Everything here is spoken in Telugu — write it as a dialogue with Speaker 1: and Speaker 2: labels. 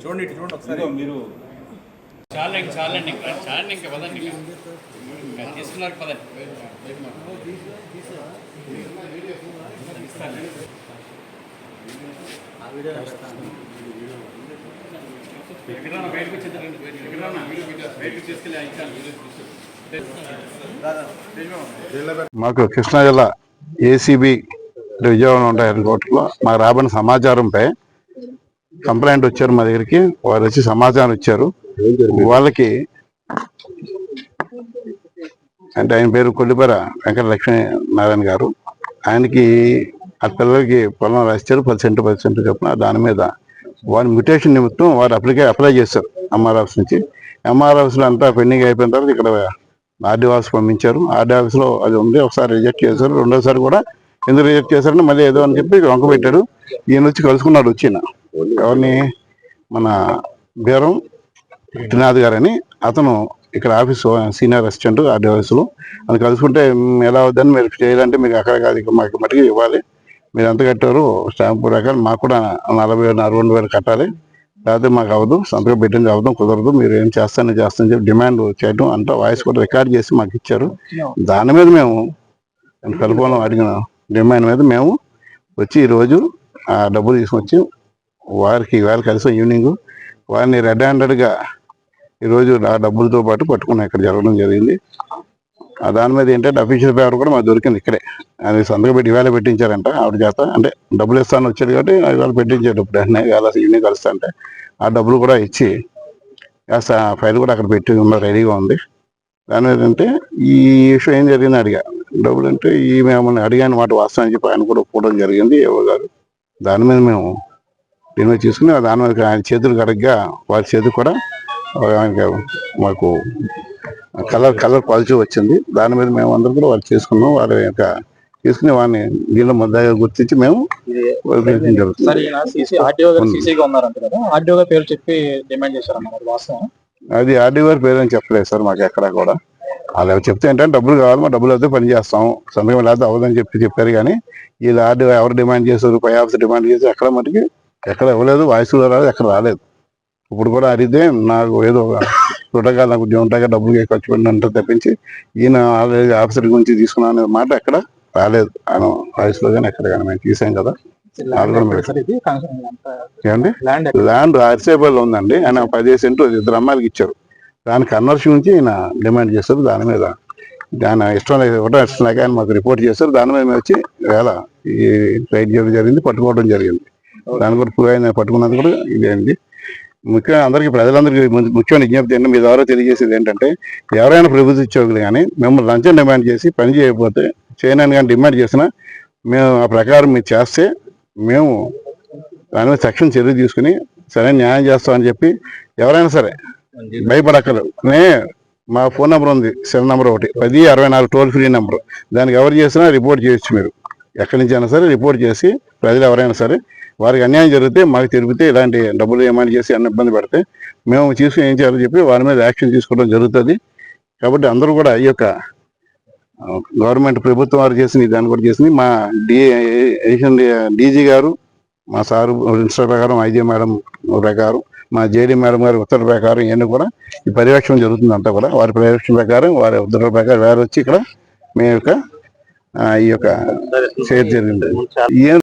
Speaker 1: చూడండి చూడండి ఒకసారి. మీరు.
Speaker 2: చాలండి చాలండి ఇంకా చాలండి ఇంకా పదండి ఇంకా. తీసుకున్నారు పదండి. ఎక్కడన్నా బయటకు వచ్చేద్దరండి ఎక్కడన్నా బయటకు తీసుకెళ్ళి ఇచ్చాను
Speaker 3: మాకు కృష్ణా జిల్లా ఏసీబీ విజయవాడ ఉంటాయి కోర్టులో మాకు రాబడిన సమాచారంపై కంప్లైంట్ వచ్చారు మా దగ్గరికి. వారు వచ్చి సమాచారం ఇచ్చారు. వాళ్ళకి అంటే ఆయన పేరు కొల్లిపర వెంకట లక్ష్మీ నారాయణ గారు. ఆయనకి ఆ పిల్లలకి పొలం రాశారు పది సెంటు పది సెంటు చొప్పున దాని మీద వారి మ్యూటేషన్ నిమిత్తం వారు అప్లికే అప్లై చేశారు ఎంఆర్ ఆఫీస్ నుంచి. ఎంఆర్ ఆఫీస్లో అంతా పెండింగ్ అయిపోయిన తర్వాత ఇక్కడ ఆర్డీ ఆఫీస్ పంపించారు. ఆర్డీ ఆఫీస్లో అది ఉంది. ఒకసారి రిజెక్ట్ చేశారు. రెండోసారి కూడా ఎందుకు రిజెక్ట్ చేశారని మళ్ళీ ఏదో అని చెప్పి వంక పెట్టాడు ఈయన వచ్చి కలుసుకున్నాడు వచ్చిన. ఎవరిని? మన బీరం త్రినాథ్ గారని. అతను ఇక్కడ ఆఫీస్ సీనియర్ అసిస్టెంట్ ఆర్డీ ఆఫీసులో. అని కలుసుకుంటే ఎలా అవుద్దని మీరు చేయాలంటే మీకు అక్కడ కాదు ఇక మాకు మటుకు ఇవ్వాలి. మీరు ఎంత కట్టారు స్టాంపు రకాలు మాకు కూడా నలభై వేలు అరవై రెండు వేలు కట్టాలి. లేకపోతే మాకు అవ్వదు సంతకం పెట్టింది అవ్వదు కుదరదు మీరు ఏం చేస్తాను చేస్తాను చెప్పి డిమాండ్ చేయడం అంతా వాయిస్ కూడా రికార్డ్ చేసి మాకు ఇచ్చారు. దాని మీద మేము కలుపుకోవడం అడిగిన డిమాండ్ మీద మేము వచ్చి ఈరోజు ఆ డబ్బులు తీసుకొచ్చి వారికి వారు కలిసి ఈవినింగ్ వారిని రెడ్ హ్యాండెడ్గా ఈరోజు ఆ డబ్బులతో పాటు పట్టుకున్నాం. ఇక్కడ జరగడం జరిగింది. దాని మీద ఏంటంటే అఫీషియల్ పేపర్ కూడా మాకు దొరికింది ఇక్కడే. అది సంతకం పెట్టి ఇవాళ పెట్టించారంట. ఆవిడ చేత అంటే డబ్బులు ఇస్తాను వచ్చేది కాబట్టి ఇవాళ పెట్టించాడు. ఇప్పుడు అన్నీ ఇవాళ ఈవినింగ్ కలుస్తా అంటే ఆ డబ్బులు కూడా ఇచ్చి కాస్త ఫైల్ కూడా అక్కడ పెట్టి ఉన్న రెడీగా ఉంది. దాని మీద అంటే ఈ విషయం ఏం జరిగింది అడిగా. డబ్బులు అంటే ఈ మిమ్మల్ని అడిగాను మాట వాస్తవం పైన చెప్పి ఆయన కూడా ఒప్పుకోవడం జరిగింది. ఏవో గారు దాని మీద మేము మీద తీసుకుని దాని ఆయన చేతులు కడగ్గా వారి చేతులు కూడా ఆయనకి మాకు కలర్ కలర్ క్వాలిటీ వచ్చింది. దాని మీద మేము అందరం కూడా వాళ్ళు చేసుకున్నాం. వారి యొక్క తీసుకుని వాడిని దీనిలో ముద్దాగా గుర్తించి మేము అది ఆర్డీ గారి పేరు అని చెప్పలేదు సార్ మాకు ఎక్కడా కూడా. వాళ్ళు చెప్తే ఏంటంటే డబ్బులు కావాలి మా డబ్బులు అయితే పని చేస్తాం. సంతకం లేకపోతే అవ్వదని చెప్పి చెప్పారు కానీ వీళ్ళు ఆర్డీ ఎవరు డిమాండ్ చేశారు పై ఆఫీస్ డిమాండ్ చేసి ఎక్కడ మటుకి ఎక్కడ ఇవ్వలేదు వాయిస్లో రాలేదు ఎక్కడ రాలేదు. ఇప్పుడు కూడా అడిగితే నాకు ఏదో చూడగా నాకు ఉద్యోగం ఉంటాగా డబ్బులు ఖర్చు పెట్టినంత తప్పించి ఈయన ఆల్రెడీ ఆఫీసర్ గురించి తీసుకున్నాను అనే మాట ఎక్కడ రాలేదు. ఆయన వాయిస్లో కానీ ఎక్కడ కానీ మేము తీసాం కదా. ఏమండి
Speaker 4: ల్యాండ్
Speaker 3: ఆర్సేబుల్ ఉందండి. ఆయన పదిహేను సెంట్లు ఇద్దరు అమ్మాయిలకి ఇచ్చారు. దాని కన్వర్షన్ నుంచి ఆయన డిమాండ్ చేస్తారు. దాని మీద దాని ఇష్టం లేదు ఒకటో ఇష్టం లేక ఆయన మాకు రిపోర్ట్ చేస్తారు. దాని మీద మేము వచ్చి వేళ ఈ రైడ్ చేయడం జరిగింది పట్టుకోవడం జరిగింది. దాని కూడా ఆయన పట్టుకున్నది కూడా ఇదేంటి ముఖ్యంగా అందరికీ ప్రజలందరికీ ముఖ్యమైన విజ్ఞప్తి ఏంటంటే మీ ద్వారా తెలియజేసేది ఏంటంటే ఎవరైనా ప్రభుత్వ ఉద్యోగులు కానీ మిమ్మల్ని లంచం డిమాండ్ చేసి పని చేయకపోతే చేయనని కానీ డిమాండ్ చేసినా మేము ఆ ప్రకారం మీరు చేస్తే మేము దాని మీద సెక్షన్ చర్య తీసుకుని సరైన న్యాయం చేస్తామని చెప్పి ఎవరైనా సరే భయపడక్కర్లేదు నే మా ఫోన్ నెంబర్ ఉంది సెల్ నెంబర్ ఒకటి పది అరవై నాలుగు టోల్ ఫ్రీ నెంబర్. దానికి ఎవరు చేసినా రిపోర్ట్ చేయొచ్చు మీరు. ఎక్కడి నుంచి అయినా సరే రిపోర్ట్ చేసి ప్రజలు ఎవరైనా సరే వారికి అన్యాయం జరిగితే మాకు తిరిగితే ఇలాంటి డబ్బులు ఏమైనా చేసి అన్న ఇబ్బంది పడితే మేము తీసుకుని ఏం చేయాలో చెప్పి వారి మీద యాక్షన్ తీసుకోవడం జరుగుతుంది. కాబట్టి అందరూ కూడా ఈ యొక్క గవర్నమెంట్ ప్రభుత్వం వారు చేసిన దాన్ని కూడా చేసింది. మా డి డీజీ గారు మా సారు ఇన్స్టర్ ప్రకారం ఐజీ మేడం ప్రకారం మా జేడీ మేడం గారి ఉత్తర్వుల ప్రకారం ఇవన్నీ కూడా ఈ పర్యవేక్షణ జరుగుతుంది అంతా కూడా. వారి పర్యవేక్షణ ప్రకారం వారి ఉత్తర్వుల ప్రకారం వారు వచ్చి ఇక్కడ మేము యొక్క ఈ యొక్క చేయడం జరిగింది. ఏం